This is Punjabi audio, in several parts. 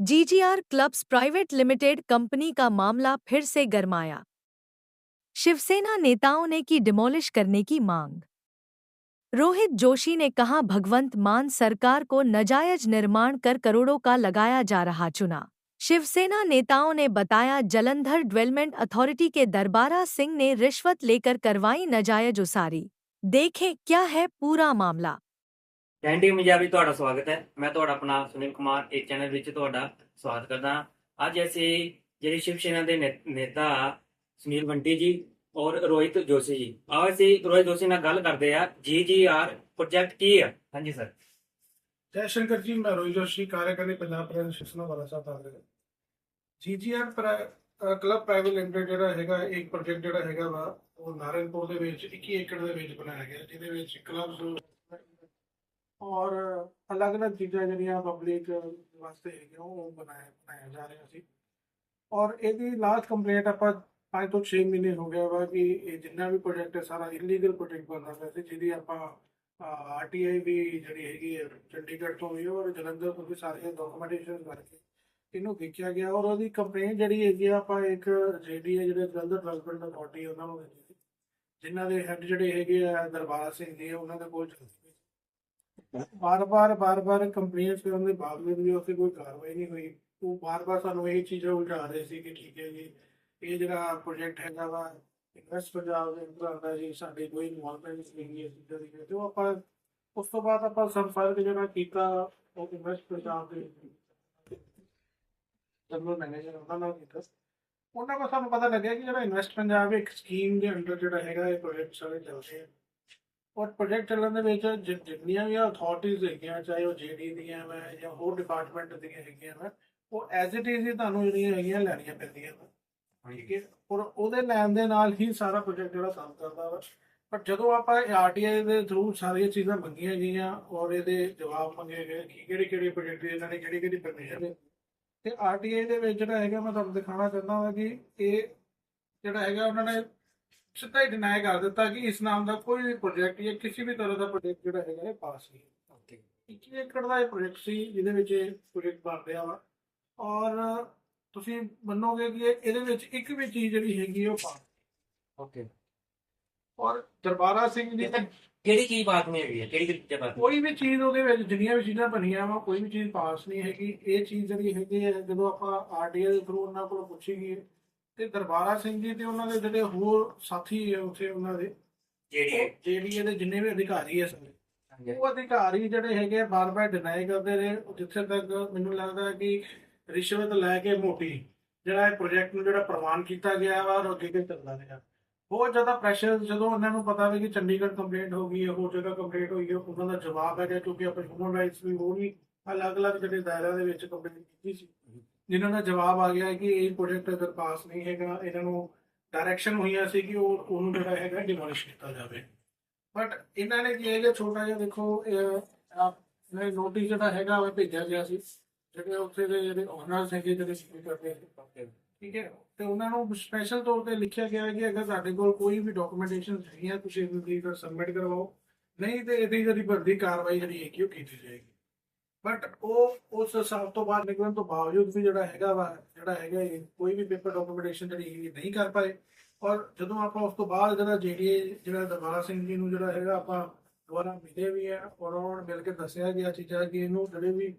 GGR clubs private limited company का मामला फिर से गरमाया। शिवसेना नेताओं ने की डिमोलिश करने की मांग। रोहित जोशी ने कहा, भगवंत मान सरकार को नजायज निर्माण कर करोड़ों का लगाया जा रहा चुना। शिवसेना नेताओं ने बताया, जलंधर डेवलपमेंट अथॉरिटी के दरबारा सिंह ने रिश्वत लेकर करवाई नजायज उसारी। देखें, क्या है पूरा मामला। ਕੈਂਡੀ ਪੰਜਾਬੀ ਤੁਹਾਡਾ ਸਵਾਗਤ ਹੈ। ਮੈਂ ਤੁਹਾਡਾ ਆਪਣਾ ਸੁਨੀਲ ਕੁਮਾਰ ਇਸ ਚੈਨਲ ਵਿੱਚ ਤੁਹਾਡਾ ਸਵਾਗਤ ਕਰਦਾ ਅੱਜ ਅਸੀਂ ਜਿਹੜੀ ਸ਼ਿਵ ਸੈਨਾ ਦੇ ਨੇਤਾ ਸੁਨੀਲ ਬੰਟੀ ਜੀ ਔਰ ਰੋਹਿਤ ਜੋਸ਼ੀ ਜੀ। ਆਓ ਅਸੀਂ ਰੋਹਿਤ ਜੋਸ਼ੀ ਨਾਲ ਗੱਲ ਕਰਦੇ ਆ ਜੀਜੀਆਰ ਪ੍ਰੋਜੈਕਟ ਕੀ ਹੈ? ਹਾਂਜੀ ਸਰ ਜੈ ਸ਼ੰਕਰ ਜੀ ਮੈਂ ਰੋਹਿਤ ਜੋਸ਼ੀ ਕਾਰਜਕਾਰੀ ਪੰਜਾਬ ਪ੍ਰਧਾਨ ਸ਼ਿਵਸਨਾ ਵਾਲਾ ਸਾਹਿਬ ਆਗਰੇ ਜੀਜੀਆਰ ਕਲੱਬ ਪ੍ਰਾਈਵੇਟ ਲਿਮਟਿਡ ਜਿਹੜਾ ਹੈਗਾ ਇੱਕ ਪ੍ਰੋਜੈਕਟ ਜਿਹੜਾ ਹੈਗਾ ਵਾ ਉਹ ਨਾਰਾਇਣਪੁਰ ਦੇ ਵਿੱਚ 21 ਏਕੜ ਦੇ ਵਿੱਚ ਬਣਾਇਆ ਗਿਆ ਜਿਹਦੇ ਵਿੱਚ ਕਲੱਬਸ ਔਰ ਅਲੱਗ-ਅਲੱਗ ਚੀਜ਼ਾਂ ਜਿਹੜੀਆਂ ਪਬਲਿਕ ਵਾਸਤੇ ਹੈਗੀਆਂ, ਉਹ ਬਣਾਇਆ ਬਣਾਇਆ ਜਾ ਰਿਹਾ ਸੀ। ਔਰ ਇਹਦੀ ਲਾਸਟ ਕੰਪਲੇਂਟ ਆਪਾਂ ਪੰਜ ਤੋਂ 6 ਮਹੀਨੇ ਹੋ ਗਿਆ ਵਾ ਕਿ ਇਹ ਜਿੰਨਾ ਵੀ ਪ੍ਰੋਜੈਕਟ ਹੈ, ਸਾਰਾ ਇਲੀਗਲ ਪ੍ਰੋਜੈਕਟ ਬਣ ਪਿਆ ਸੀ, ਜਿਹਦੀ ਆਪਾਂ ਆਰਟੀਆਈ ਵੀ ਜਿਹੜੀ ਹੈਗੀ ਹੈ, ਚੰਡੀਗੜ੍ਹ ਤੋਂ ਵੀ ਔਰ ਜਲੰਧਰ ਤੋਂ ਵੀ ਸਾਰੀਆਂ ਡਾਕੂਮੈਂਟੇਸ਼ਨ ਕਰਕੇ ਇਹਨੂੰ ਖਿੱਚਿਆ ਗਿਆ। ਔਰ ਉਹਦੀ ਕੰਪਲੇਂਟ ਜਿਹੜੀ ਹੈਗੀ ਆ, ਆਪਾਂ ਇੱਕ ਜੇਡੀ ਹੈ, ਜਿਹੜੇ ਜਲੰਧਰ ਡਿਵੈਲਪਮੈਂਟ ਅਥਾਰਟੀ ਉਹਨਾਂ ਨੂੰ ਦਿੱਤੀ ਸੀ। ਜਿਨ੍ਹਾਂ ਦੇ ਹੈੱਡ ਜਿਹੜੇ ਹੈਗੇ ਆ, ਦਰਬਾਰ ਸਿੰਘ ਜੀ, ਉਹਨਾਂ ਦੇ ਕੋਲ ਚੱਲਦੀ ਬਾਰ-ਬਾਰ ਬਾਰ-ਬਾਰ ਕੰਪਲੇਂਟਸ ਕਰਨ ਦੇ ਬਾਵਜੂਦ ਵੀ ਉੱਥੇ ਕੋਈ ਕਾਰਵਾਈ ਨਹੀਂ ਹੋਈ। ਉਹ ਬਾਰ-ਬਾਰ ਸਾਨੂੰ ਇਹ ਚੀਜ਼ਾਂ ਉਲਝਾ ਰਹੇ ਸੀ ਕਿ ਠੀਕ ਹੈ ਜੀ, ਇਹ ਜਿਹੜਾ ਪ੍ਰੋਜੈਕਟ ਹੈਗਾ ਵਾ ਇਨਵੈਸਟ ਪੰਜਾਬ ਦੇ ਅੰਦਰ ਆਉਂਦਾ ਜੀ, ਸਾਡੇ ਕੋਈ ਇਨਵੋਲਵਮੈਂਟ ਨਹੀਂ ਹੈ ਇਸ ਦੀ। ਤੇ ਉਹ ਆਪਾਂ, ਉਸ ਤੋਂ ਬਾਅਦ ਆਪਾਂ ਸੰਪਰਕ ਜਿਹੜਾ ਕੀਤਾ, ਉਹ ਇਨਵੈਸਟ ਪੰਜਾਬ ਦੇ ਜਨਰਲ ਮੈਨੇਜਰ ਉਹਨਾਂ ਨਾਲ ਕੀਤਾ। ਉਹਨਾਂ ਕੋਲ ਸਾਨੂੰ ਪਤਾ ਲੱਗਿਆ ਕਿ ਜਿਹੜਾ ਇਨਵੈਸਟ ਪੰਜਾਬ ਇੱਕ ਸਕੀਮ ਦੇ ਅੰਡਰ ਜਿਹੜਾ ਹੈਗਾ, ਇਹ ਪ੍ਰੋਜੈਕਟ ਸਾਰੇ ਚੱਲਦੇ ਆ। ਔਰ ਪ੍ਰੋਜੈਕਟ ਚੱਲਣ ਦੇ ਵਿੱਚ ਜਿ- ਜਿੰਨੀਆਂ ਵੀ ਅਥਾਰਟੀਜ਼ ਹੈਗੀਆਂ, ਚਾਹੇ ਉਹ ਜੀਡੀ ਦੀਆਂ ਵਾ ਜਾਂ ਹੋਰ ਡਿਪਾਰਟਮੈਂਟ ਦੀਆਂ ਹੈਗੀਆਂ ਵਾ ਉਹ ਐਜ਼ ਇਟ ਇਜ਼ ਹੀ ਤੁਹਾਨੂੰ ਜਿਹੜੀਆਂ ਹੈਗੀਆਂ ਲੈਣੀਆਂ ਪੈਂਦੀਆਂ ਵਾ ਠੀਕ ਹੈ? ਔਰ ਉਹਦੇ ਲੈਣ ਦੇ ਨਾਲ ਹੀ ਸਾਰਾ ਪ੍ਰੋਜੈਕਟ ਜਿਹੜਾ ਕੰਮ ਕਰਦਾ ਵਾ। ਪਰ ਜਦੋਂ ਆਪਾਂ ਆਰਟੀਆਈ ਦੇ ਥਰੂ ਸਾਰੀਆਂ ਚੀਜ਼ਾਂ ਮੰਗੀਆਂ ਗਈਆਂ ਔਰ ਇਹਦੇ ਜਵਾਬ ਮੰਗੇ ਗਏ ਕਿ ਕਿਹੜੇ ਕਿਹੜੇ ਪ੍ਰੋਜੈਕਟ ਇਹਨਾਂ ਨੇ ਕਿਹੜੀ ਕਿਹੜੀ ਪਰਮਿਸ਼ਨ ਤੇ ਆਰਟੀਆਈ ਦੇ ਵਿੱਚ ਜਿਹੜਾ ਹੈਗਾ ਮੈਂ ਤੁਹਾਨੂੰ ਦਿਖਾਉਣਾ ਚਾਹੁੰਦਾ ਹਾਂ ਕਿ ਇਹ ਜਿਹੜਾ ਹੈਗਾ ਉਹਨਾਂ ਨੇ ਸਿੱਧਾ ਹੀ ਡਿਨਾਈ ਕਰ ਦਿੱਤਾ ਕਿ ਇਸ ਨਾਮ ਦਾ ਕੋਈ ਵੀ ਪ੍ਰੋਜੈਕਟ ਜਾਂ ਕਿਸੇ ਵੀ ਤਰ੍ਹਾਂ ਦਾ ਪ੍ਰੋਜੈਕਟ ਜਿਹੜਾ ਹੈਗਾ ਇਹ ਪਾਸ ਨਹੀਂ ਓਕੇ 21 ਏਕੜ ਦਾ ਇਹ ਪ੍ਰੋਜੈਕਟ ਸੀ ਜਿਹਦੇ ਵਿੱਚ ਇਹ ਪ੍ਰੋਜੈਕਟ ਬਣ ਰਿਹਾ ਵਾ। ਔਰ ਤੁਸੀਂ ਮੰਨੋਗੇ ਕਿ ਇਹ- ਇਹਦੇ ਵਿੱਚ ਇੱਕ ਵੀ ਚੀਜ਼ ਜਿਹੜੀ ਹੈਗੀ ਉਹ ਪਾ ਓਕੇ ਔਰ ਦਰਬਾਰਾ ਸਿੰਘ ਜੀ ਦੀ ਕਿਹੜੀ ਕੀ ਬਾਤ ਨਹੀਂ ਹੈਗੀ ਕਿਹੜੀ ਕਿਹੜੀ ਚੀਜ਼ਾਂ ਬਾਤ ਕੋਈ ਵੀ ਚੀਜ਼ ਉਹਦੇ ਵਿੱਚ ਜਿੰਨੀਆਂ ਵੀ ਚੀਜ਼ਾਂ ਬਣੀਆਂ ਵਾ ਕੋਈ ਵੀ ਚੀਜ਼ ਪਾਸ ਨਹੀਂ ਹੈਗੀ। ਇਹ ਚੀਜ਼ ਜਿਹੜੀ ਹੈਗੀ ਹੈ ਜਦੋਂ ਆਪਾਂ ਦੇ ਥਰੂ ਉਹਨਾਂ ਕੋਲ ਪੁੱਛੀਏ ਤੇ ਦਰਬਾਰਾ ਸਿੰਘ ਜੀ ਤੇ ਉਹਨਾਂ ਦੇ ਜਿਹੜੇ ਹੋਰ ਸਾਥੀ ਹੈ ਉੱਥੇ ਉਹਨਾਂ ਦੇ ਜਿਹੜੀ ਹੈ। ਜਿਹੜੀ ਇਹਦੇ ਜਿੰਨੇ ਵੀ ਅਧਿਕਾਰੀ ਹੈ ਸਾਰੇ ਉਹ ਅਧਿਕਾਰੀ ਜਿਹੜੇ ਹੈਗੇ ਆ ਬਾਰ-ਬਾਰ ਡਿਨਾਈ ਕਰਦੇ ਰਹੇ ਜਿੱਥੇ ਤੱਕ ਮੈਨੂੰ ਲੱਗਦਾ ਹੈ ਕਿ ਰਿਸ਼ਵਤ ਲੈ ਕੇ ਮੋਟੀ ਜਿਹੜਾ ਇਹ ਪ੍ਰੋਜੈਕਟ ਨੂੰ ਜਿਹੜਾ ਪ੍ਰਵਾਨ ਕੀਤਾ ਗਿਆ ਵਾ ਔਰ ਅੱਗੇ ਅੱਗੇ ਚੱਲਦਾ ਰਿਹਾ। ਬਹੁਤ ਜ਼ਿਆਦਾ ਪ੍ਰੈਸ਼ਰ ਜਦੋਂ ਉਹਨਾਂ ਨੂੰ ਪਤਾ ਵੀ ਕਿ ਚੰਡੀਗੜ੍ਹ ਕੰਪਲੇਂਟ ਹੋ ਗਈ ਹੈ ਹੋਰ ਜਗ੍ਹਾ ਕੰਪਲੇਂਟ ਹੋਈ ਹੈ ਉਹਨਾਂ ਦਾ ਜਵਾਬ ਹੈਗਾ ਕਿਉਂਕਿ ਆਪਾਂ ਹਿਊਮਨ ਰਾਈਟਸ ਵੀ ਹੋਰ ਵੀ ਅਲੱਗ-ਅਲੱਗ ਜਿਹੜੇ ਦਾਇਰਾ ਦੇ ਵਿੱਚ ਕੰਪਲੇਂਟ ਕੀਤੀ ਸੀ। ਜਿਨ੍ਹਾਂ ਦਾ ਜਵਾਬ ਆ ਗਿਆ ਹੈ ਕਿ ਇਹ ਪ੍ਰੋਜੈਕਟ ਅਗਰ ਪਾਸ ਨਹੀਂ ਹੈਗਾ, ਇਹਨਾਂ ਨੂੰ ਡਾਇਰੈਕਸ਼ਨ ਹੋਈਆਂ ਸੀ ਕਿ ਉਹ, ਉਹਨੂੰ ਜਿਹੜਾ ਹੈਗਾ ਡਿਮੋਲਿਸ਼ ਕੀਤਾ ਜਾਵੇ। ਬਟ ਇਹਨਾਂ ਨੇ ਕੀ ਹੈਗਾ ਛੋਟਾ ਜਿਹਾ ਦੇਖੋ ਆਪ ਨੇ ਨੋਟਿਸ ਜਿਹੜਾ ਹੈਗਾ ਉਹ ਭੇਜਿਆ ਗਿਆ ਸੀ, ਜਿਹੜੇ ਉੱਥੇ ਦੇ ਜਿਹੜੇ ਓਨਰਸ ਹੈਗੇ, ਜਿਹੜੇ ਸੀ ਕਰਦੇ ਠੀਕ ਹੈ? ਤੇ ਉਹਨਾਂ ਨੂੰ ਸਪੈਸ਼ਲ ਤੌਰ ਤੇ ਲਿਖਿਆ ਗਿਆ ਕਿ ਅਗਰ ਸਾਡੇ ਕੋਲ ਕੋਈ ਵੀ ਡਾਕੂਮੈਂਟੇਸ਼ਨ ਹੈਗੀਆਂ ਤੁਸੀਂ ਇਹਨੂੰ ਸਬਮਿਟ ਕਰਵਾਓ। ਨਹੀਂ ਤੇ ਇਹਦੀ ਜਿਹੜੀ ਵੱਡੀ ਕਾਰਵਾਈ ਜਿਹੜੀ ਹੈਗੀ ਉਹ ਕੀਤੀ ਜਾਏਗੀ। ਬਟ ਉਹ, ਉਸ ਹਿਸਾਬ ਤੋਂ ਬਾਅਦ ਨਿਕਲਣ ਤੋਂ ਬਾਵਜੂਦ ਵੀ ਜਿਹੜਾ ਹੈਗਾ ਵਾ, ਜਿਹੜਾ ਹੈਗਾ ਕੋਈ ਵੀ ਪੇਪਰ ਡਾਕੂਮੈਂਟੇਸ਼ਨ ਜਿਹੜੀ ਨਹੀਂ ਕਰ ਪਾਏ। ਔਰ ਜਦੋਂ ਆਪਾਂ ਉਸ ਤੋਂ ਬਾਅਦ ਜਿਹੜਾ ਜੀਡੀਏ ਜਿਹੜਾ ਦਰਬਾਰਾ ਸਿੰਘ ਜੀ ਨੂੰ ਜਿਹੜਾ ਹੈਗਾ ਆਪਾਂ ਦੁਬਾਰਾ ਮਿਲੇ ਵੀ ਹੈ ਔਰ ਉਹਨਾਂ ਨੂੰ ਮਿਲ ਕੇ ਦੱਸਿਆ ਗਿਆ ਚੀਜ਼ਾਂ ਕਿ ਇਹਨੂੰ ਜਿਹੜੇ ਵੀ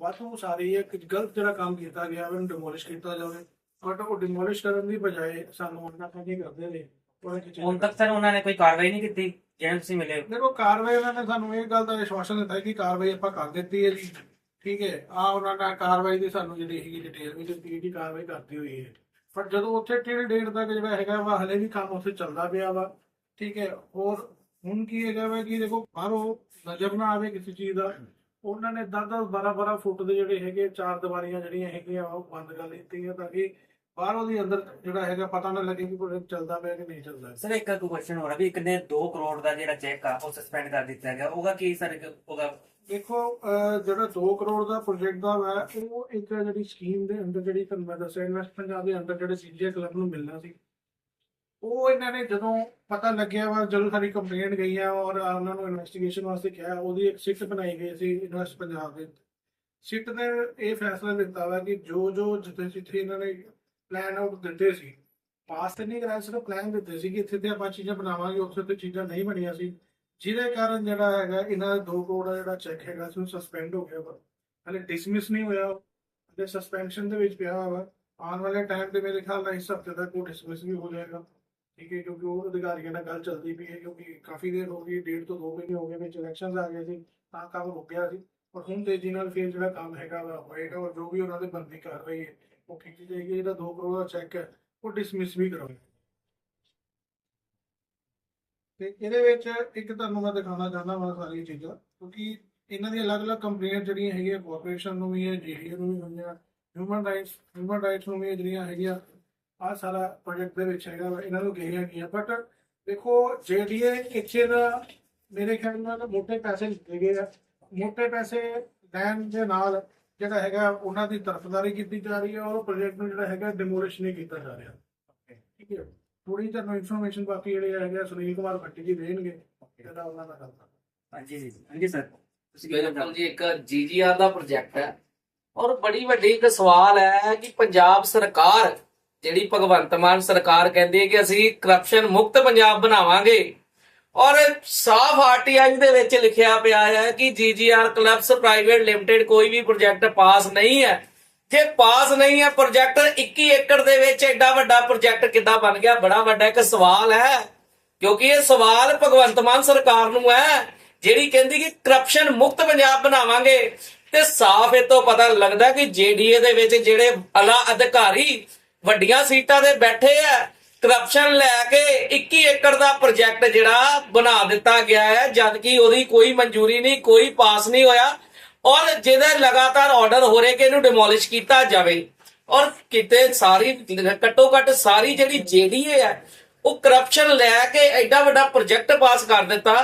ਵਾਧੂ ਸਾਰੀ ਇੱਕ ਗਲਤ ਜਿਹੜਾ ਕੰਮ ਕੀਤਾ ਗਿਆ, ਉਹਨੂੰ ਡਿਮੋਲਿਸ਼ ਕੀਤਾ ਜਾਵੇ। ਬਟ ਉਹ ਡਿਮੋਲਿਸ਼ ਕਰਨ ਦੀ ਬਜਾਏ ਸਾਨੂੰ ਉਹਨਾਂ ਤੱਕ ਕਰਦੇ ਨੇ ਹੁਣ ਤੱਕ ਸਰ ਉਹਨਾਂ ਨੇ ਕੋਈ ਕਾਰਵਾਈ ਨਹੀਂ ਕੀਤੀ? ਜੈਨ ਤੁਸੀਂ ਮਿਲੇ। ਦੇਖੋ, ਕਾਰਵਾਈ ਉਹਨਾਂ ਨੇ ਸਾਨੂੰ ਇਹ ਗੱਲ ਦਾ ਵਿਸ਼ਵਾਸਨ ਦਿੱਤਾ ਕਿ ਕਾਰਵਾਈ ਆਪਾਂ ਕਰ ਦਿੱਤੀ ਹੈ ਜੀ। ਠੀਕ ਹੈ ਆ ਉਹਨਾਂ ਨੇ ਕਾਰਵਾਈ ਦੀ ਸਾਨੂੰ ਜਿਹੜੀ ਹੈਗੀ ਡਿਟੇਲ ਵੀ ਦਿੱਤੀ ਕਿ ਕਾਰਵਾਈ ਕਰਤੀ ਹੋਈ ਹੈ। ਪਰ ਜਦੋਂ ਉੱਥੇ ਟਿਲ ਡੇਟ ਤੱਕ ਜਿਹੜਾ ਹੈਗਾ ਵਾ, ਹਲੇ ਵੀ ਕੰਮ ਉੱਥੇ ਚੱਲਦਾ ਪਿਆ ਵਾ। ਠੀਕ ਹੈ, ਹੋਰ ਹੁਣ ਕੀ ਹੈਗਾ ਵਾ ਕਿ ਦੇਖੋ, ਬਾਹਰੋਂ ਨਜ਼ਰ ਨਾ ਆਵੇ ਕਿਸੇ ਚੀਜ਼ ਦਾ। ਉਹਨਾਂ ਨੇ 10 10 12 12 ਫੁੱਟ ਦੇ ਜਿਹੜੇ ਹੈਗੇ ਚਾਰ ਦੀਵਾਰੀਆਂ ਜਿਹੜੀਆਂ ਹੈਗੀਆਂ, ਉਹ ਬੰਦ ਕਰ ਦਿੱਤੀਆਂ ਤਾਂ ਕਿ ਬਾਹਰੋਂ ਦੀ ਅੰਦਰ ਜਿਹੜਾ ਹੈਗਾ ਪਤਾ ਨਾ ਲੱਗੇ ਕਿ ਪ੍ਰੋਜੈਕਟ ਚੱਲਦਾ ਪਿਆ ਕਿ ਨਹੀਂ ਚੱਲਦਾ ਸਰ ਇੱਕ ਕੁਐਸਚਨ ਹੋ ਰਿਹਾ ਵੀ ਕਿੰਨੇ 2 ਕਰੋੜ ਦਾ ਜਿਹੜਾ ਚੈੱਕ ਆ ਉਹ ਸਸਪੈਂਡ ਕਰ ਦਿੱਤਾ ਗਿਆ। ਉਹਦਾ ਕੀ ਸਰ ਉਹਦਾ ਦੇਖੋ ਜਿਹੜਾ 2 ਕਰੋੜ ਦਾ ਪ੍ਰੋਜੈਕਟ ਦਾ ਵਾ ਉਹ ਇੱਕ ਜਿਹੜੀ ਸਕੀਮ ਦੇ ਅੰਦਰ ਜਿਹੜੀ ਤੁਹਾਨੂੰ ਮੈਂ ਦੱਸਿਆ ਇਨਵੈਸਟ ਪੰਜਾਬ ਦੇ ਅੰਦਰ ਜਿਹੜੇ ਸੀਜੀਆ ਕਲੱਬ ਨੂੰ ਮਿਲਣਾ ਸੀ। ਉਹ ਇਹਨਾਂ ਨੇ ਜਦੋਂ ਪਤਾ ਲੱਗਿਆ ਵਾ ਜਦੋਂ ਸਾਡੀ ਕੰਪਲੇਂਟ ਗਈ ਆ ਔਰ ਉਹਨਾਂ ਨੂੰ ਇਨਵੈਸਟੀਗੇਸ਼ਨ ਵਾਸਤੇ ਕਿਹਾ ਉਹਦੀ ਇੱਕ ਸਿੱਟ ਬਣਾਈ ਗਈ ਸੀ ਇਨਵੈਸਟ ਪੰਜਾਬ ਦੇ ਸਿੱਟ ਨੇ ਇਹ ਫੈਸਲਾ ਲਿੱਤਾ ਵਾ ਕਿ ਜੋ ਜੋ ਜਿੱਥੇ ਜਿੱਥੇ ਇਹਨਾਂ ਨੇ ਪਲਾਨ ਆਊਟ ਦਿੱਤੇ ਸੀ। ਪਾਸ ਤੇ ਨਹੀਂ ਕਰਾਇਆ, ਸਿਰਫ ਪਲਾਨ ਦਿੱਤੇ ਸੀ ਕਿ ਇੱਥੇ ਤੇ ਆਪਾਂ ਚੀਜ਼ਾਂ ਬਣਾਵਾਂਗੇ, ਉੱਥੇ ਤੇ ਚੀਜ਼ਾਂ ਨਹੀਂ ਬਣੀਆਂ ਸੀ। ਜਿਹਦੇ ਕਾਰਨ ਜਿਹੜਾ ਹੈਗਾ, ਇਹਨਾਂ 2 ਕਰੋੜ ਦਾ ਜਿਹੜਾ ਚੈੱਕ ਹੈਗਾ ਸੀ, ਉਹ ਸਸਪੈਂਡ ਹੋ ਗਿਆ ਵਾ। ਹਲੇ ਡਿਸਮਿਸ ਨਹੀਂ ਹੋਇਆ। ਹਲੇ ਸਸਪੈਂਸ਼ਨ ਦੇ ਵਿੱਚ ਪਿਆ ਵਾ। ਆਉਣ ਵਾਲੇ ਟਾਈਮ ਤੇ ਮੇਰੇ ਖਿਆਲ ਨਾਲ ਇਸ ਹਫ਼ਤੇ ਤੱਕ ਉਹ ਡਿਸਮਿਸ ਵੀ ਹੋ ਜਾਏਗਾ। ਠੀਕ ਹੈ, ਕਿਉਂਕਿ ਉਹ ਅਧਿਕਾਰੀਆਂ ਨਾਲ ਗੱਲ ਚੱਲਦੀ ਪਈ ਹੈ, ਕਿਉਂਕਿ ਕਾਫੀ ਦੇਰ ਹੋ ਗਈ, ਡੇਢ ਤੋਂ 2 ਮਹੀਨੇ ਹੋ ਗਏ ਵਿੱਚ ਇਲੈਕਸ਼ਨਸ ਆ ਗਏ ਸੀ, ਤਾਂ ਕੰਮ ਰੁਕ ਗਿਆ ਸੀ। ਪਰ ਹੁਣ ਤੇਜ਼ੀ ਨਾਲ ਫਿਰ ਜਿਹੜਾ ਕੰਮ ਹੈਗਾ ਵਾ, ਹੋਏਗਾ, ਔਰ ਜੋ ਵੀ ਉਹਨਾਂ ਦੇ ਬੰਦੀ ਕਰ ਰਹੀ ਹੈ ਉਹ ਕੀਤੀ ਜਾਏਗੀ ਜਿਹੜਾ 2 ਕਰੋੜ ਦਾ ਚੈੱਕ ਹੈ, ਉਹ ਡਿਸਮਿਸ ਵੀ ਕਰਾਂਗੇ ਤੇ ਇਹਦੇ ਵਿੱਚ ਇੱਕ ਤੁਹਾਨੂੰ ਮੈਂ ਦਿਖਾਉਣਾ ਚਾਹੁੰਦਾ ਹਾਂ ਸਾਰੀਆਂ ਚੀਜ਼ਾਂ, ਕਿਉਂਕਿ ਇਹਨਾਂ ਦੀ ਅਲੱਗ-ਅਲੱਗ ਕੰਪਨੀਆਂ ਜਿਹੜੀਆਂ ਹੈਗੀਆਂ ਕਾਰਪੋਰੇਸ਼ਨ ਨੂੰ ਵੀ ਹੈ ਜੀਏ ਨੂੰ ਵੀ ਹੋਈਆਂ ਹਿਊਮਨ ਰਾਈਟਸ ਹਿਊਮਨ ਰਾਈਟਸ ਨੂੰ ਵੀ ਜਿਹੜੀਆਂ ਹੈਗੀਆਂ ਆ ਸਾਰਾ ਪ੍ਰੋਜੈਕਟ ਦੇ ਵਿੱਚ ਹੈਗਾ ਇਹਨਾਂ ਨੂੰ ਗਈਆਂ ਗਈਆਂ ਬਟ ਦੇਖੋ ਜੇਡੀਏ ਇੱਥੇ ਦਾ ਮੇਰੇ ਖਿਆਲ ਨਾਲ ਮੋਟੇ ਪੈਸੇ ਲੱਗੇ ਆ, ਮੋਟੇ ਪੈਸੇ ਲੈਣ ਦੇ ਨਾਲ ਜਿਹੜਾ ਹੈਗਾ ਉਹਨਾਂ ਦੀ ਤਰਫਦਾਰੀ ਕੀਤੀ ਜਾ ਰਹੀ ਹੈ ਔਰ ਉਹ ਪ੍ਰੋਜੈਕਟ ਨੂੰ ਜਿਹੜਾ ਹੈਗਾ ਡਿਮੋਲਿਸ਼ ਨਹੀਂ ਕੀਤਾ ਜਾ ਰਿਹਾ। ਠੀਕ ਹੈ। ਥੋੜੀ ਤੁਹਾਨੂੰ ਇਨਫੋਰਮੇਸ਼ਨ ਬਾਕੀ ਜਿਹੜੇ ਹੈਗੇ ਆ ਸੁਨੀਲ ਕੁਮਾਰ ਭੱਟੀ ਜੀ ਦੇਣਗੇ। ਜਿਹੜਾ ਉਹਨਾਂ ਦਾ ਕਰਦਾ ਹਾਂਜੀ ਜੀ ਹਾਂਜੀ ਸਰ ਬਿਲਕੁਲ ਜੀ ਇੱਕ ਜੀਜੀਆਰ ਦਾ ਪ੍ਰੋਜੈਕਟ ਹੈ ਔਰ ਬੜੀ ਵੱਡੀ ਇੱਕ ਸਵਾਲ ਹੈ ਕਿ ਪੰਜਾਬ ਸਰਕਾਰ ਜਿਹੜੀ ਭਗਵੰਤ ਮਾਨ ਸਰਕਾਰ ਕਹਿੰਦੀ ਹੈ ਕਿ ਅਸੀਂ ਕਰਪਸ਼ਨ ਮੁਕਤ ਪੰਜਾਬ ਬਣਾਵਾਂਗੇ ਔਰ ਸਾਫ਼ ਆਰਟੀਆਈ ਦੇ ਵਿੱਚ ਲਿਖਿਆ ਪਿਆ ਹੈ ਕਿ ਜੀਜੀਆਰ ਕਲੱਬਸ ਪ੍ਰਾਈਵੇਟ ਲਿਮਟਿਡ ਕੋਈ ਵੀ ਪ੍ਰੋਜੈਕਟ ਪਾਸ ਨਹੀਂ ਹੈ। ਜੇ ਪਾਸ ਨਹੀਂ ਹੈ, ਪ੍ਰੋਜੈਕਟ 21 ਏਕੜ ਦੇ ਵਿੱਚ ਐਡਾ ਵੱਡਾ ਪ੍ਰੋਜੈਕਟ ਕਿੱਦਾਂ ਬਣ ਗਿਆ? ਬੜਾ ਵੱਡਾ ਇੱਕ ਸਵਾਲ ਹੈ, ਕਿਉਂਕਿ ਇਹ ਸਵਾਲ ਭਗਵੰਤ ਮਾਨ ਸਰਕਾਰ ਨੂੰ ਹੈ, ਜਿਹੜੀ ਕਹਿੰਦੀ ਕਿ ਕਰਪਸ਼ਨ ਮੁਕਤ ਪੰਜਾਬ ਬਣਾਵਾਂਗੇ। ਤੇ ਸਾਫ਼ ਇਹ ਤੋਂ ਪਤਾ ਲੱਗਦਾ ਕਿ ਜੀਡੀਏ ਦੇ ਵਿੱਚ ਜਿਹੜੇ ਅਲਾ ਅਧਿਕਾਰੀ ਵੱਡੀਆਂ ਸੀਟਾਂ ਤੇ ਬੈਠੇ ਆ ਕਰਪਸ਼ਨ ਲੈ ਕੇ 21 ਏਕੜ ਦਾ ਪ੍ਰੋਜੈਕਟ ਜਿਹੜਾ ਬਣਾ ਦਿੱਤਾ ਗਿਆ ਹੈ, ਜਦ ਕਿ ਉਹਦੀ ਕੋਈ ਮਨਜ਼ੂਰੀ ਨਹੀਂ, ਕੋਈ ਪਾਸ ਨਹੀਂ ਹੋਇਆ ਔਰ ਜਿਹਦੇ ਲਗਾਤਾਰ ਆਰਡਰ ਹੋ ਰਹੇ ਕਿ ਇਹਨੂੰ ਡਿਮੋਲਿਸ਼ ਕੀਤਾ ਜਾਵੇ ਔਰ ਕਿਤੇ ਸਾਰੀ ਘੱਟੋ ਘੱਟ ਸਾਰੀ ਜਿਹੜੀ ਜੀਡੀਏ ਹੈ, ਉਹ ਕਰਪਸ਼ਨ ਲੈ ਕੇ ਐਡਾ ਵੱਡਾ ਪ੍ਰੋਜੈਕਟ ਪਾਸ ਕਰ ਦਿੱਤਾ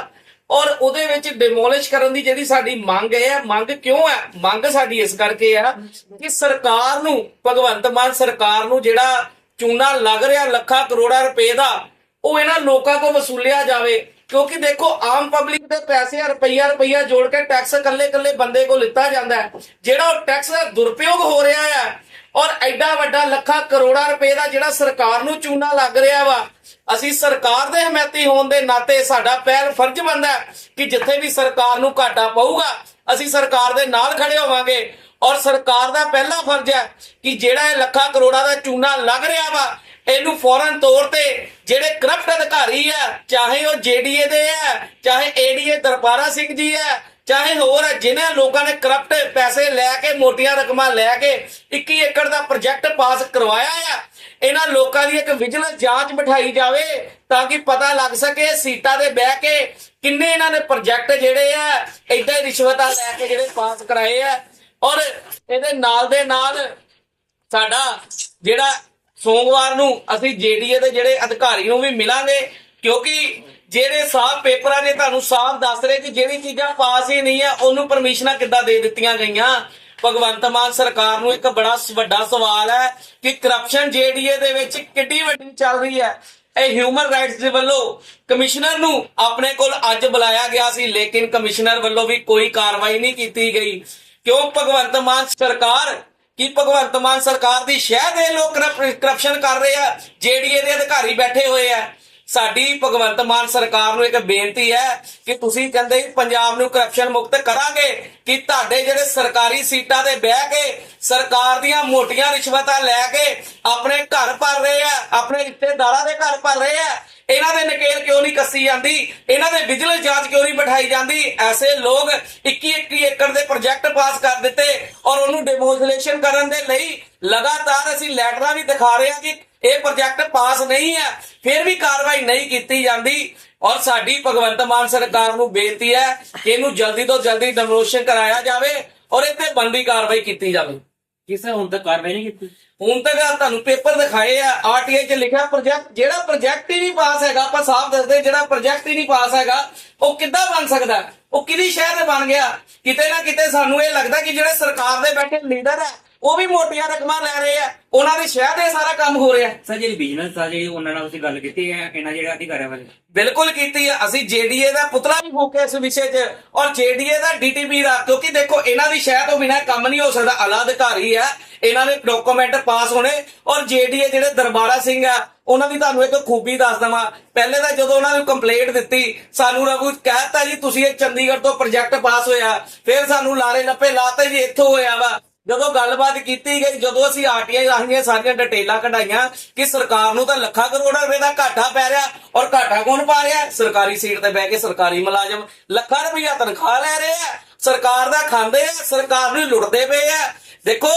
ਔਰ ਉਹਦੇ ਵਿੱਚ ਡਿਮੋਲਿਸ਼ ਕਰਨ ਦੀ ਜਿਹੜੀ ਸਾਡੀ ਮੰਗ ਹੈ, ਮੰਗ ਕਿਉਂ ਹੈ? ਮੰਗ ਸਾਡੀ ਇਸ ਕਰਕੇ ਆ ਕਿ ਸਰਕਾਰ ਨੂੰ, ਭਗਵੰਤ ਮਾਨ ਸਰਕਾਰ ਨੂੰ ਜਿਹੜਾ ਚੂਨਾ ਲੱਗ ਰਿਹਾ ਲੱਖਾਂ ਕਰੋੜਾਂ ਰੁਪਏ ਦਾ, ਉਹ ਇਹਨਾਂ ਲੋਕਾਂ ਤੋਂ ਵਸੂਲਿਆ ਜਾਵੇ। ਕਿਉਂਕਿ ਦੇਖੋ, ਆਮ ਪਬਲਿਕ ਦੇ ਪੈਸੇ ਰੁਪਈਆ ਰੁਪਈਆ ਜੋੜ ਕੇ ਟੈਕਸ ਕੱਲੇ ਕੱਲੇ ਬੰਦੇ ਕੋਲ ਲਿੱਤਾ ਜਾਂਦਾ ਜਿਹੜਾ ਉਹ ਟੈਕਸ ਦਾ ਦੁਰਪਯੋਗ ਹੋ ਰਿਹਾ ਹੈ, ਔਰ ਐਡਾ ਵੱਡਾ ਲੱਖਾਂ ਕਰੋੜਾਂ ਰੁਪਏ ਦਾ ਜਿਹੜਾ ਸਰਕਾਰ ਨੂੰ ਚੂਨਾ ਲੱਗ ਰਿਹਾ ਵਾ, ਅਸੀਂ ਸਰਕਾਰ ਦੇ ਹਮਾਇਤੀ ਹੋਣ ਦੇ ਨਾਤੇ ਸਾਡਾ ਪਹਿਲ ਫਰਜ਼ ਬਣਦਾ ਕਿ ਜਿੱਥੇ ਵੀ ਸਰਕਾਰ ਨੂੰ ਘਾਟਾ ਪਊਗਾ, ਅਸੀਂ ਸਰਕਾਰ ਦੇ ਨਾਲ ਖੜੇ ਹੋਵਾਂਗੇ। ਔਰ ਸਰਕਾਰ ਦਾ ਪਹਿਲਾ ਫਰਜ਼ ਹੈ ਕਿ ਜਿਹੜਾ ਇਹ ਲੱਖਾਂ ਕਰੋੜਾਂ ਦਾ ਚੂਨਾ ਲੱਗ ਰਿਹਾ ਵਾ ਇਹਨੂੰ ਫੌਰਨ ਤੌਰ ਤੇ ਜਿਹੜੇ ਕਰਪਟ ਅਧਿਕਾਰੀ ਆ ਚਾਹੇ ਉਹ ਜੀਡੀਏ ਦੇ ਆ ਚਾਹੇ ਏਡੀਏ ਦਰਬਾਰਾ ਸਿੰਘ ਜੀ ਆ ਚਾਹੇ ਹੋਰ ਆ, ਜਿਨ੍ਹਾਂ ਲੋਕਾਂ ਨੇ ਕਰਪਟ ਪੈਸੇ ਲੈ ਕੇ ਮੋਟੀਆਂ ਰਕਮਾਂ ਲੈ ਕੇ 21 ਏਕੜ ਦਾ ਪ੍ਰੋਜੈਕਟ ਪਾਸ ਕਰਵਾਇਆ ਆ ਇਹਨਾਂ ਲੋਕਾਂ ਦੀ ਇੱਕ ਵਿਜੀਲੈਂਸ ਜਾਂਚ ਬਿਠਾਈ ਜਾਵੇ ਤਾਂ ਕਿ ਪਤਾ ਲੱਗ ਸਕੇ ਸੀਟਾਂ ਦੇ ਬਹਿ ਕੇ ਕਿੰਨੇ ਇਹਨਾਂ ਨੇ ਪ੍ਰੋਜੈਕਟ ਜਿਹੜੇ ਆ ਏਦਾਂ ਹੀ ਰਿਸ਼ਵਤਾਂ ਲੈ ਕੇ ਜਿਹੜੇ ਪਾਸ ਕਰਾਏ ਆ। ਔਰ ਇਹਦੇ ਨਾਲ ਦੇ ਨਾਲ ਸਾਡਾ ਜਿਹੜਾ ਸੋਮਵਾਰ ਨੂੰ ਅਸੀਂ ਜੀਡੀਏ ਦੇ ਜਿਹੜੇ ਅਧਿਕਾਰੀ ਨੂੰ ਵੀ ਮਿਲਾਂਗੇ, ਕਿਉਂਕਿ ਜਿਹੜੇ ਸਾਫ਼ ਪੇਪਰਾਂ ਨੇ ਤੁਹਾਨੂੰ ਸਾਫ਼ ਦੱਸ ਰਹੇ ਕਿ ਜਿਹੜੀ ਚੀਜ਼ਾਂ ਪਾਸ ਹੀ ਨਹੀਂ ਆ, ਉਹਨੂੰ ਪਰਮਿਸ਼ਨਾਂ ਕਿੱਦਾਂ ਦੇ ਦਿੱਤੀਆਂ ਗਈਆਂ? ਭਗਵੰਤ ਮਾਨ ਸਰਕਾਰ ਨੂੰ ਇੱਕ ਬੜਾ ਵੱਡਾ ਸਵਾਲ ਹੈ ਕਿ ਕਰਪਸ਼ਨ ਜੀਡੀਏ ਦੇ ਵਿੱਚ ਕਿੱਡੀ ਵੱਡੀ ਚੱਲ ਰਹੀ ਹੈ। ਇਹ ਹਿਊਮਨ ਰਾਈਟਸ ਦੇ ਵੱਲੋਂ ਕਮਿਸ਼ਨਰ ਨੂੰ ਆਪਣੇ ਕੋਲ ਅੱਜ ਬੁਲਾਇਆ ਗਿਆ ਸੀ, ਲੇਕਿਨ ਕਮਿਸ਼ਨਰ ਵੱਲੋਂ ਵੀ ਕੋਈ ਕਾਰਵਾਈ ਨਹੀਂ ਕੀਤੀ ਗਈ। ਕਿਉਂ ਭਗਵੰਤ ਮਾਨ ਸਰਕਾਰ, ਕੀ ਭਗਵੰਤ ਮਾਨ ਸਰਕਾਰ ਦੀ ਸ਼ਹਿ ਦੇ ਲੋਕ ਕਰਪਸ਼ਨ ਕਰ ਰਹੇ ਆ ਜੀਡੀਏ ਦੇ ਅਧਿਕਾਰੀ ਬੈਠੇ ਹੋਏ ਆ। ਸਾਡੀ ਭਗਵੰਤ ਮਾਨ ਸਰਕਾਰ ਨੂੰ ਇੱਕ ਬੇਨਤੀ ਹੈ ਕਿ ਤੁਸੀਂ ਕਹਿੰਦੇ ਪੰਜਾਬ ਨੂੰ ਕਰਪਸ਼ਨ ਮੁਕਤ ਕਰਾਂਗੇ, ਕਿ ਤੁਹਾਡੇ ਜਿਹੜੇ ਸਰਕਾਰੀ ਸੀਟਾਂ ਤੇ ਬਹਿ ਕੇ ਸਰਕਾਰ ਦੀਆਂ ਮੋਟੀਆਂ ਰਿਸ਼ਵਤਾਂ ਲੈ ਕੇ ਆਪਣੇ ਘਰ ਭਰ ਰਹੇ ਆ, ਆਪਣੇ ਰਿਸ਼ਤੇਦਾਰਾਂ ਦੇ ਘਰ ਭਰ ਰਹੇ ਆ ਇਹਨਾਂ ਦੇ ਨਕੇਲ ਕਿਉਂ ਨਹੀਂ ਕੱਸੀ ਜਾਂਦੀ? ਇਹਨਾਂ ਦੇ ਵਿਜੀਲੈਂਸ ਜਾਂਚ ਕਿਉਂ ਨਹੀਂ ਬਿਠਾਈ ਜਾਂਦੀ? ਐਸੇ ਲੋਕ 21 21 ਏਕੜ ਦੇ ਪ੍ਰੋਜੈਕਟ ਪਾਸ ਕਰ ਦਿੱਤੇ ਔਰ ਉਹਨੂੰ ਡਿਮੋਲਿਸ਼ਨ ਕਰਨ ਦੇ ਲਈ ਲਗਾਤਾਰ ਅਸੀਂ ਲੈਟਰਾਂ ਵੀ ਦਿਖਾ ਰਹੇ ਹਾਂ ਕਿ ਇਹ ਪ੍ਰੋਜੈਕਟ ਪਾਸ ਨਹੀਂ ਹੈ, ਫਿਰ ਵੀ ਕਾਰਵਾਈ ਨਹੀਂ ਕੀਤੀ ਜਾਂਦੀ। ਔਰ ਸਾਡੀ ਭਗਵੰਤ ਮਾਨ ਸਰਕਾਰ ਨੂੰ ਬੇਨਤੀ ਹੈ ਕਿ ਇਹਨੂੰ ਜਲਦੀ ਤੋਂ ਜਲਦੀ ਡਿਮੋਲਿਸ਼ਨ ਕਰਾਇਆ ਜਾਵੇ ਔਰ ਇੱਥੇ ਬੰਦੀ ਕਾਰਵਾਈ ਕੀਤੀ ਜਾਵੇ। ਕਿਸੇ ਹੁਣ ਤੱਕ ਕਾਰਵਾਈ ਨਹੀਂ ਕੀਤੀ ਹੁਣ ਤੱਕ ਆ ਤੁਹਾਨੂੰ ਪੇਪਰ ਦਿਖਾਏ ਆ, ਆਰਟੀਆਈ 'ਚ ਲਿਖਿਆ ਪ੍ਰੋਜੈਕਟ ਜਿਹੜਾ ਪ੍ਰੋਜੈਕਟ ਹੀ ਨਹੀਂ ਪਾਸ ਹੈਗਾ, ਆਪਾਂ ਸਾਫ਼ ਦੱਸਦੇ, ਜਿਹੜਾ ਪ੍ਰੋਜੈਕਟ ਹੀ ਨਹੀਂ ਪਾਸ ਹੈਗਾ, ਉਹ ਕਿੱਦਾਂ ਬਣ ਸਕਦਾ? ਉਹ ਕਿਹਦੀ ਸ਼ਹਿਰ ਤੇ ਬਣ ਗਿਆ? ਕਿਤੇ ਨਾ ਕਿਤੇ ਸਾਨੂੰ ਇਹ ਲੱਗਦਾ ਕਿ ਜਿਹੜੇ ਸਰਕਾਰ ਦੇ ਬੈਠੇ ਲੀਡਰ ਹੈ ਉਹ ਵੀ ਮੋਟੀਆਂ ਰਕਮਾਂ ਲੈ ਰਹੇ ਆ। ਉਹਨਾਂ ਦੀ ਸ਼ਹਿਰ ਦੇ ਸਾਰਾ ਕੰਮ ਹੋ ਰਿਹਾ। ਸਰ ਜਿਹੜੀ ਬਿਜ਼ਨਸ ਆ ਜਿਹੜੀ ਉਹਨਾਂ ਨਾਲ ਤੁਸੀਂ ਗੱਲ ਕੀਤੀ ਹੈ ਇਹਨਾਂ ਜਿਹੜਾ ਅਧਿਕਾਰੀਆਂ ਵੱਲ ਬਿਲਕੁਲ ਕੀਤੀ ਹੈ ਅਸੀਂ ਜੇਡੀਏ ਦਾ ਪੁਤਲਾ ਵੀ ਫੂਕਿਆ ਇਸ ਵਿਸ਼ੇ 'ਚ ਔਰ ਜੇਡੀਏ ਦਾ ਡੀਟੀਪੀ ਦਾ ਕਿਉਂਕਿ ਦੇਖੋ ਇਹਨਾਂ ਦੀ ਸ਼ਹਿਰ ਤੋਂ ਬਿਨਾਂ ਕੰਮ ਨਹੀਂ ਹੋ ਸਕਦਾ। ਆਲਾ ਅਧਿਕਾਰੀ ਆ। ਇਹਨਾਂ ਦੇ ਡਾਕੂਮੈਂਟ ਪਾਸ ਹੋਣੇ। ਔਰ ਜੇਡੀਏ ਜਿਹੜੇ ਦਰਬਾਰਾ ਸਿੰਘ ਆ ਉਹਨਾਂ ਦੀ ਤੁਹਾਨੂੰ ਇੱਕ ਖੂਬੀ ਦੱਸ ਦਵਾਂ। ਪਹਿਲੇ ਤਾਂ ਜਦੋਂ ਉਹਨਾਂ ਨੂੰ ਕੰਪਲੇਂਟ ਦਿੱਤੀ ਸਾਨੂੰ ਕੋਈ ਕਹਿਤਾ ਜੀ ਤੁਸੀਂ ਇਹ ਚੰਡੀਗੜ੍ਹ ਤੋਂ ਪ੍ਰੋਜੈਕਟ ਪਾਸ ਹੋਇਆ। ਫਿਰ ਸਾਨੂੰ ਲਾਰੇ ਲੱਪੇ ਲਾਤੇ ਜੀ ਇੱਥੋਂ ਹੋਇਆ ਵਾ। ਜਦੋਂ ਗੱਲਬਾਤ ਕੀਤੀ ਗਈ, ਜਦੋਂ ਅਸੀਂ ਆਰਟੀਆਈ ਰਾਹੀਂ ਸਾਰੀਆਂ ਡਿਟੇਲਾਂ ਕਢਾਈਆਂ ਕਿ ਸਰਕਾਰ ਨੂੰ ਤਾਂ ਲੱਖਾਂ ਕਰੋੜਾਂ ਰੁਪਏ ਦਾ ਘਾਟਾ ਪੈ ਰਿਹਾ ਔਰ ਘਾਟਾ ਕੌਣ ਪਾ ਰਿਹਾ? ਸਰਕਾਰੀ ਸੀਟ ਤੇ ਬਹਿ ਕੇ ਸਰਕਾਰੀ ਮੁਲਾਜ਼ਮ ਲੱਖਾਂ ਰੁਪਈਆ ਤਨਖਾਹ ਲੈ ਰਹੇ ਆ, ਸਰਕਾਰ ਦਾ ਖਾਂਦੇ ਆ, ਸਰਕਾਰ ਨੂੰ ਲੁੱਟਦੇ ਪਏ ਆ। ਦੇਖੋ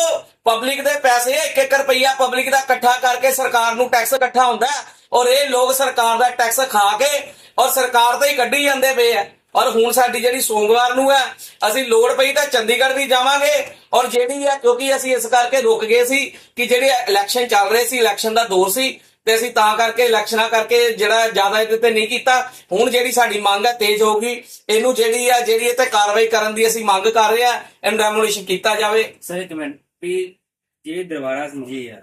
ਪਬਲਿਕ ਦੇ ਪੈਸੇ 1-1 ਰੁਪਈਆ ਪਬਲਿਕ ਦਾ ਇਕੱਠਾ ਕਰਕੇ ਸਰਕਾਰ ਨੂੰ ਟੈਕਸ ਇਕੱਠਾ ਹੁੰਦਾ ਔਰ ਇਹ ਲੋਕ ਸਰਕਾਰ ਦਾ ਟੈਕਸ ਖਾ ਕੇ ਔਰ ਸਰਕਾਰ ਤੇ ਹੀ ਕੱਢੀ ਜਾਂਦੇ ਪਏ ਆ। ਔਰ ਹੁਣ ਸਾਡੀ ਜਿਹੜੀ ਸੋਮਵਾਰ ਨੂੰ ਹੈ, ਅਸੀਂ ਲੋੜ ਪਈ ਤਾਂ ਚੰਡੀਗੜ੍ਹ ਵੀ ਜਾਵਾਂਗੇ। ਔਰ ਜਿਹੜੀ ਹੈ, ਕਿਉਂਕਿ ਅਸੀਂ ਇਸ ਕਰਕੇ ਰੁਕ ਗਏ ਸੀ ਕਿ ਜਿਹੜੇ ਇਲੈਕਸ਼ਨ ਚੱਲ ਰਹੇ ਸੀ ਇਲੈਕਸ਼ਨ ਦਾ ਦੌਰ ਸੀ, ਤੇ ਅਸੀਂ ਤਾਂ ਕਰਕੇ ਇਲੈਕਸ਼ਨਾਂ ਕਰਕੇ ਜਿਹੜਾ ਜ਼ਿਆਦਾ ਇਹਦੇ ਤੇ ਨਹੀਂ ਕੀਤਾ। ਹੁਣ ਜਿਹੜੀ ਸਾਡੀ ਮੰਗ ਹੈ, ਤੇਜ਼ ਹੋਊਗੀ ਇਹਨੂੰ ਜਿਹੜੀ ਆ ਜਿਹੜੀ ਇਹ ਤੇ ਕਾਰਵਾਈ ਕਰਨ ਦੀ ਅਸੀਂ ਮੰਗ ਕਰ ਰਹੇ ਆ ਇਹਨੂੰ ਡੈਮੋਲੀਸ਼ਨ ਕੀਤਾ ਜਾਵੇ। ਸਰ ਇੱਕ ਮਿੰਟ, ਵੀ ਜਿਹੜੇ ਦਰਬਾਰਾ ਸਿੰਘ ਜੀ ਆ,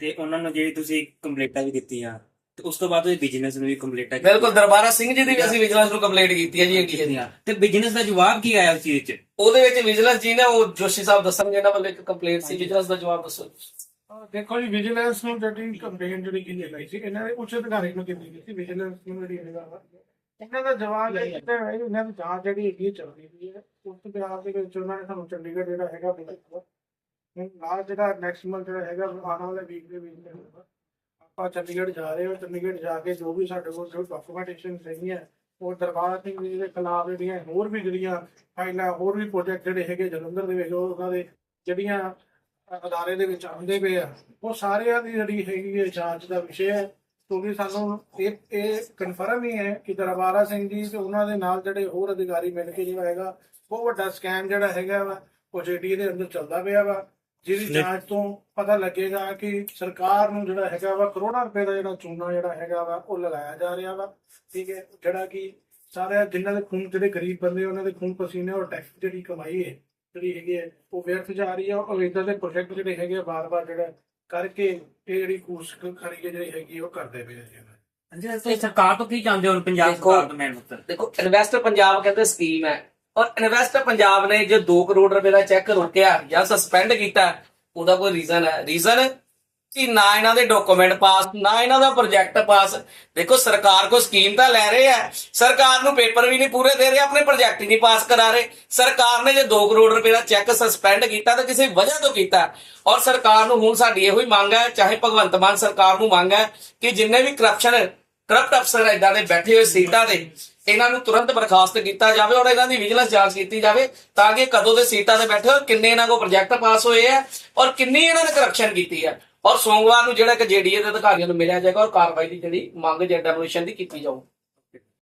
ਤੇ ਉਹਨਾਂ ਨੂੰ ਜਿਹੜੀ ਤੁਸੀਂ ਕੰਪਲੇਂਟਾਂ ਵੀ ਦਿੱਤੀਆਂ ਉਸ ਤੋਂ ਬਾਅਦ ਉਹ ਬਿਜ਼ਨਸ ਨੂੰ ਵੀ ਕੰਪਲੇਂਟਾਂ ਬਿਲਕੁਲ ਦਰਬਾਰਾ ਸਿੰਘ ਜੀ ਦੀ ਵੀ ਅਸੀਂ ਵਿਜੀਲੈਂਸ ਨੂੰ ਕੰਪਲੇਂਟ ਕੀਤੀ ਹੈ ਜੀ ਇੰਡੀਆ ਦੀਆਂ। ਤੇ ਬਿਜ਼ਨਸ ਦਾ ਜਵਾਬ ਕੀ ਆਇਆ ਉਸ ਚੀਜ਼ 'ਚ? ਉਹਦੇ ਵਿੱਚ ਵਿਜੀਲੈਂਸ ਜੀ ਨੇ ਉਹ ਜੋਸ਼ੀ ਸਾਹਿਬ ਦੱਸਣਗੇ ਇਹਨਾਂ ਵੱਲੋਂ ਇੱਕ ਕੰਪਲੇਂਟ ਸੀ। ਵਿਜੀਲੈਂਸ ਦਾ ਜਵਾਬ ਦੱਸੋ। ਦੇਖੋ ਜੀ ਵਿਜੀਲੈਂਸ ਨੂੰ ਜਿਹੜੀ ਕੰਪਲੇਂਟ ਜਿਹੜੀ ਕੀਤੀ ਗਈ ਸੀ ਇਹਨਾਂ ਦੇ ਉੱਚ ਅਧਿਕਾਰੀ ਨੂੰ ਕੀਤੀ ਗਈ ਸੀ ਵਿਜੀਲੈਂਸ ਨੂੰ ਜਿਹੜੀ ਵਾ, ਇਹਨਾਂ ਦਾ ਜਵਾਬ ਇਹ ਹੈ ਇਹਨਾਂ ਦੀ ਜਾਂਚ ਜਿਹੜੀ ਹੈਗੀ ਚੱਲਦੀ ਪਈ ਹੈ। ਉਸ ਤੋਂ ਬਿਹਾਰ ਦੇ ਵਿੱਚ ਉਹਨਾਂ ਨੇ ਸਾਨੂੰ ਚੰਡੀਗੜ੍ਹ ਜਿਹੜਾ ਹੈਗਾ ਹੁਣ ਨਾਲ ਜਿਹੜਾ ਨੈਕਸਟ ਮੰਥ ਜਿਹੜਾ ਹੈਗਾ ਆਉਣ ਵਾਲੇ ਵੀਕ ਦੇ ਵਿੱਚ। ਹੋਊਗਾ। ਆਪਾਂ ਚੰਡੀਗੜ੍ਹ ਜਾ ਰਹੇ ਹਾਂ, ਚੰਡੀਗੜ੍ਹ ਜਾ ਕੇ ਜੋ ਵੀ ਸਾਡੇ ਕੋਲ ਜੋ ਡਾਕੂਮੈਂਟੇਸ਼ਨ ਸਹੀ ਹੈ ਉਹ ਦਰਬਾਰ ਸਿੰਘ ਜੀ ਦੇ ਖਿਲਾਫ ਜਿਹੜੀਆਂ ਹੋਰ ਵੀ ਜਿਹੜੀਆਂ ਫਾਈਲਾਂ, ਹੋਰ ਵੀ ਪ੍ਰੋਜੈਕਟ ਜਿਹੜੇ ਹੈਗੇ ਜਲੰਧਰ ਦੇ ਵਿੱਚ ਉਹਨਾਂ ਦੇ ਜਿਹੜੀਆਂ ਅਦਾਰੇ ਦੇ ਵਿੱਚ ਆਉਂਦੇ ਪਏ ਆ, ਉਹ ਸਾਰਿਆਂ ਦੀ ਜਿਹੜੀ ਹੈਗੀ ਹੈ ਜਾਂਚ ਦਾ ਵਿਸ਼ੇ ਹੈ। ਕਿਉਂਕਿ ਸਾਨੂੰ ਇਹ ਇਹ ਕਨਫਰਮ ਹੀ ਹੈ ਕਿ ਦਰਬਾਰਾ ਸਿੰਘ ਜੀ ਤੇ ਉਹਨਾਂ ਦੇ ਨਾਲ ਜਿਹੜੇ ਹੋਰ ਅਧਿਕਾਰੀ ਮਿਲ ਕੇ ਜਿਹੜਾ ਹੈਗਾ, ਬਹੁਤ ਵੱਡਾ ਸਕੈਮ ਜਿਹੜਾ ਹੈਗਾ ਵਾ ਉਹ ਜੇਡੀ ਦੇ ਅੰਦਰ ਚੱਲਦਾ ਪਿਆ ਵਾ। ਜਿਹਦੀ ਜਾਂਚ ਤੋਂ ਪਤਾ ਲੱਗੇਗਾ ਕਿ ਸਰਕਾਰ ਨੂੰ ਜਿਹੜਾ ਹੈਗਾ ਵਾ ਕਰੋੜਾਂ ਰੁਪਏ ਦਾ ਜਿਹੜਾ ਚੂਨਾ ਜਿਹੜਾ ਹੈਗਾ ਵਾ ਉਹ ਲਗਾਇਆ ਜਾ ਰਿਹਾ ਵਾ ਠੀਕ ਹੈ? ਜਿਹੜਾ ਕਿ ਸਾਰੇ ਜਿਨ੍ਹਾਂ ਦੇ ਖੂਨ ਜਿਹੜੇ ਗਰੀਬ ਬੰਦੇ ਉਹਨਾਂ ਦੇ ਖੂਨ ਪਸੀਨੇ ਔਰ ਟੈਕਸ ਜਿਹੜੀ ਕਮਾਈ ਹੈ ਜਿਹੜੀ ਹੈਗੀ ਹੈ ਉਹ ਵਿਅਰਥ ਜਾ ਰਹੀ ਹੈ ਔਰ ਇਦਾਂ ਦੇ ਪ੍ਰੋਜੈਕਟ ਜਿਹੜੇ ਹੈਗੇ ਆ ਬਾਰ-ਬਾਰ ਜਿਹੜਾ ਕਰਕੇ ਇਹ ਜਿਹੜੀ ਕੋਸ਼ਿਸ਼ ਕਰੀ ਜਿਹੜੀ ਹੈਗੀ ਉਹ ਕਰਦੇ ਪਏ ਜੀ। ਤੇ ਸਰਕਾਰ ਤੋਂ ਕੀ ਚਾਹੁੰਦੇ ਹੋ? ਪੰਜਾਬ ਸਰਕਾਰ ਤੋਂ ਮੈਂ ਮਤਲਬ ਦੇਖੋ ਇਨਵੈਸਟਰ ਪੰਜਾਬ ਕਹਿੰਦੇ ਸਕੀਮ ਹੈ। ਔਰ ਇਨਵੈਸਟਰ ਪੰਜਾਬ ਨੇ ਜੋ 2 ਕਰੋੜ ਰੁਪਏ ਦਾ ਚੈੱਕ ਰੋਕਿਆ ਜਾਂ ਸਸਪੈਂਡ ਕੀਤਾ, ਉਹਦਾ ਕੋਈ ਰੀਜ਼ਨ ਹੈ। ਰੀਜ਼ਨ ਕਿ ਨਾ ਇਹਨਾਂ ਦੇ ਡਾਕੂਮੈਂਟ ਪਾਸ ਨਾ ਇਹਨਾਂ ਦਾ ਪ੍ਰੋਜੈਕਟ ਪਾਸ ਦੇਖੋ, ਸਰਕਾਰ ਕੋ ਸਕੀਮ ਤਾਂ ਲੈ ਰਹੇ ਆ ਸਰਕਾਰ ਨੂੰ ਪੇਪਰ ਵੀ ਨਹੀਂ ਪੂਰੇ ਦੇ ਰਹੇ, ਆਪਣੇ ਪ੍ਰੋਜੈਕਟ ਹੀ ਨਹੀਂ ਪਾਸ ਕਰਾ ਰਹੇ। ਸਰਕਾਰ ਨੇ ਜੇ 2 ਕਰੋੜ ਰੁਪਏ ਦਾ ਚੈੱਕ ਸਸਪੈਂਡ ਕੀਤਾ ਤਾਂ ਕਿਸੇ ਵਜ੍ਹਾ ਤੋਂ ਕੀਤਾ। ਔਰ ਸਰਕਾਰ ਨੂੰ ਹੁਣ ਸਾਡੀ ਇਹੋ ਹੀ ਮੰਗ ਹੈ, ਚਾਹੇ ਭਗਵੰਤ ਮਾਨ ਸਰਕਾਰ ਨੂੰ ਮੰਗ ਹੈ ਕਿ ਜਿੰਨੇ ਵੀ ਕਰਪਸ਼ਨ ਕਰਪਟ ਅਫਸਰ ਇਦਾਂ ਦੇ ਬੈਠੇ ਹੋਏ ਸੀਟਾਂ ਤੇ ਇਹਨਾਂ ਨੂੰ ਤੁਰੰਤ ਬਰਖਾਸਤ ਕੀਤਾ ਜਾਵੇ ਔਰ ਇਹਨਾਂ ਦੀ ਵਿਜੀਲੈਂਸ ਜਾਂਚ ਕੀਤੀ ਜਾਵੇ ਤਾਂ ਕਿ ਕਦੋਂ ਦੇ ਸੀਟਾਂ ਤੇ ਬੈਠੇ ਹੋ ਕਿੰਨੇ ਇਹਨਾਂ ਕੋ ਪ੍ਰੋਜੈਕਟ ਪਾਸ ਹੋਏ ਆ ਔਰ ਕਿੰਨੀ ਇਹਨਾਂ ਨੇ ਕਰਪਸ਼ਨ ਕੀਤੀ ਹੈ। ਔਰ ਸੋਮਵਾਰ ਨੂੰ ਜਿਹੜਾ ਕਿ ਜੇਡੀਏ ਦੇ ਅਧਿਕਾਰੀਆਂ ਨੂੰ ਮਿਲਿਆ ਜਾਏਗਾ ਔਰ ਕਾਰਵਾਈ ਦੀ ਜਿਹੜੀ ਮੰਗ ਜੈਡਮਿਸ਼ਨ ਦੀ ਕੀਤੀ ਜਾਊ।